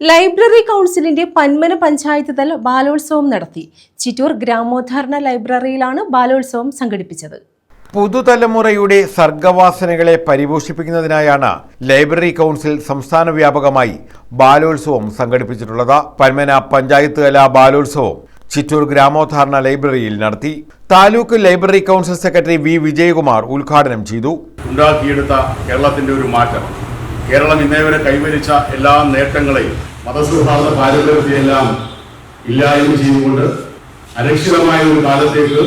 Library കൗൺസിലിന്റെ പന്മന പഞ്ചായത്ത് തല ബാലോത്സവം നടത്തി. ചിറ്റൂർ ഗ്രാമോദ്ധാരണ ലൈബ്രറിയിലാണ് ബാലോത്സവം സംഘടിപ്പിച്ചത്. പുതുതലമുറയുടെ സർഗവാസനകളെ പരിപോഷിപ്പിക്കുന്നതിനായാണ് ലൈബ്രറി കൗൺസിൽ സംസ്ഥാന വ്യാപകമായി ബാലോത്സവം സംഘടിപ്പിച്ചിട്ടുള്ളത്. പന്മന പഞ്ചായത്ത് തല ബാലോത്സവം ചിറ്റൂർ ഗ്രാമോദ്ധാരണ ലൈബ്രറിയിൽ നടത്തി. Taluk library council secretary V Vijayakumar ഉദ്ഘാടനം ചെയ്തു. ഉണ്ടാക്കിയെടുത്ത കേരളത്തിന്റെ ഒരു മാറ്റം. കേരളം ഇന്നേവരെ കൈവരിച്ച എല്ലാ നേട്ടങ്ങളെയും മതസൗഹാർദ്ദ പാരമ്പര്യത്തെയെല്ലാം ഇല്ലായ്മ ചെയ്തുകൊണ്ട് അരക്ഷിതമായ ഒരു കാലത്തേക്ക്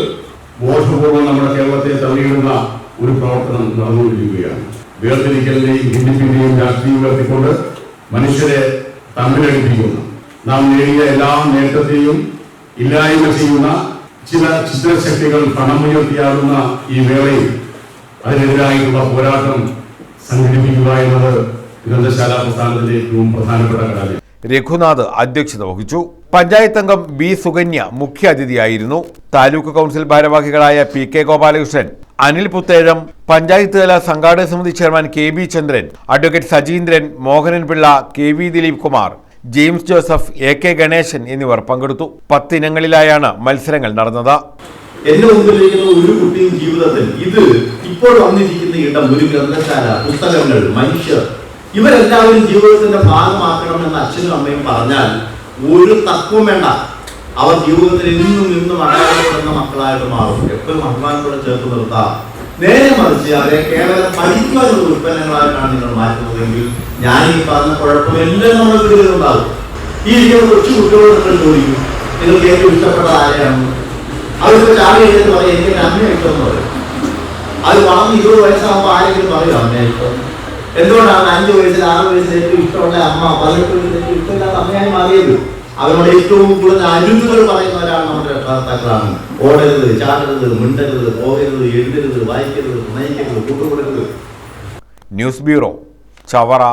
ബോധപൂർവം നമ്മുടെ കേരളത്തെ തള്ളിയിടുന്ന ഒരു പ്രവർത്തനം നടന്നുകൊണ്ടിരിക്കുകയാണ്. വേർതിരിക്കലിന്റെയും ഭിന്നിപ്പിന്റെയും രാഷ്ട്രീയം ഉയർത്തിക്കൊണ്ട് മനുഷ്യരെ തമ്മിലടിപ്പിക്കുന്ന. നാം നേടിയ എല്ലാ നേട്ടത്തെയും ഇല്ലായ്മ ചെയ്യുന്ന ചില ചിത്രശക്തികൾ പണമുയർത്തിയാകുന്ന ഈ വേളയിൽ അതിനെതിരായിട്ടുള്ള പോരാട്ടം സംഘടിപ്പിക്കുക എന്നത് പ്രസ്ഥാനത്തിന്റെ ഏറ്റവും പ്രധാനപ്പെട്ട കാര്യം രഘുനാഥ് അധ്യക്ഷത വഹിച്ചു. പഞ്ചായത്ത് അംഗം ബി സുകന്യ മുഖ്യാതിഥിയായിരുന്നു താലൂക്ക് കൗൺസിൽ ഭാരവാഹികളായ പി കെ ഗോപാലകൃഷ്ണൻ അനിൽ പുത്തേഴം പഞ്ചായത്ത് തല സംഘാടക സമിതി chairman K B Chandran advocate Sajeendran Mohanan Pillai K V Dileep Kumar James Joseph A K Ganesan എന്നിവർ പങ്കെടുത്തു. പത്തിനങ്ങളിലായാണ് മത്സരങ്ങൾ നടന്നത്. എന്റെ മുമ്പിലിരിക്കുന്ന ഒരു കുട്ടിയും ജീവിതത്തിൽ ഇത് ഇപ്പോൾ വന്നിരിക്കുന്ന ഇടം ഒരു ഗ്രന്ഥശാല പുസ്തകങ്ങൾ മനുഷ്യർ ഇവരെല്ലാവരും ജീവിതത്തിന്റെ ഭാഗമാക്കണമെന്ന് അച്ഛനും അമ്മയും പറഞ്ഞാൽ ഒരു തത്വം വേണ്ട. അവർ ജീവിതത്തിൽ ഇന്നും ഇന്നും അടയാളപ്പെടുന്ന മക്കളായിട്ട് മാറും. എപ്പോഴും അഭിമാനത്തോടെ ചേർത്ത് നിർത്താം. നേരെ മറിച്ച് അവരെ കേവലം പഠിക്കാനുള്ള ഉൽപ്പന്നങ്ങളായിട്ടാണ് നിങ്ങൾ മാറ്റുന്നതെങ്കിൽ ഞാൻ ഈ പറഞ്ഞ കുഴപ്പമെല്ലാം നമ്മുടെ വീടുകളുണ്ടാകും ഈ ഇരിക്കുന്ന കൊച്ചു കുട്ടികളോട് ചോദിക്കും നിങ്ങൾക്ക് ഏറ്റവും ഇഷ്ടപ്പെട്ട ആരെയാണ്? അവർക്ക് ചാടി എഴുതി പറയും എനിക്ക് എന്റെ അമ്മയെ ഇഷ്ടം എന്ന് പറയും. അത് വളർന്ന് ഇരുപത് വയസ്സാകുമ്പോൾ ആരെങ്കിലും എന്തുകൊണ്ടാണ് അഞ്ച് വയസ്സിൽ ആറ് വയസ്സിൽ ഏറ്റവും ഇഷ്ടമുള്ള അമ്മ പതിനെട്ട് വയസ്സിൽ ഏറ്റവും ഇഷ്ടമില്ലാത്ത അമ്മയായി മാറിയത്? അവരോട് ഏറ്റവും കൂടുതൽ അരുതുകൾ പറയുന്നവരാണ് നമ്മുടെ രക്ഷകർത്താക്കളാണ് ഓടരുത് ചാടരുത് മിണ്ടരുത് പോകരുത് എഴുതരുത് വായിക്കരുത് നയിക്കരുത് കൂട്ടുകൂടരുത്. News bureau Chavara.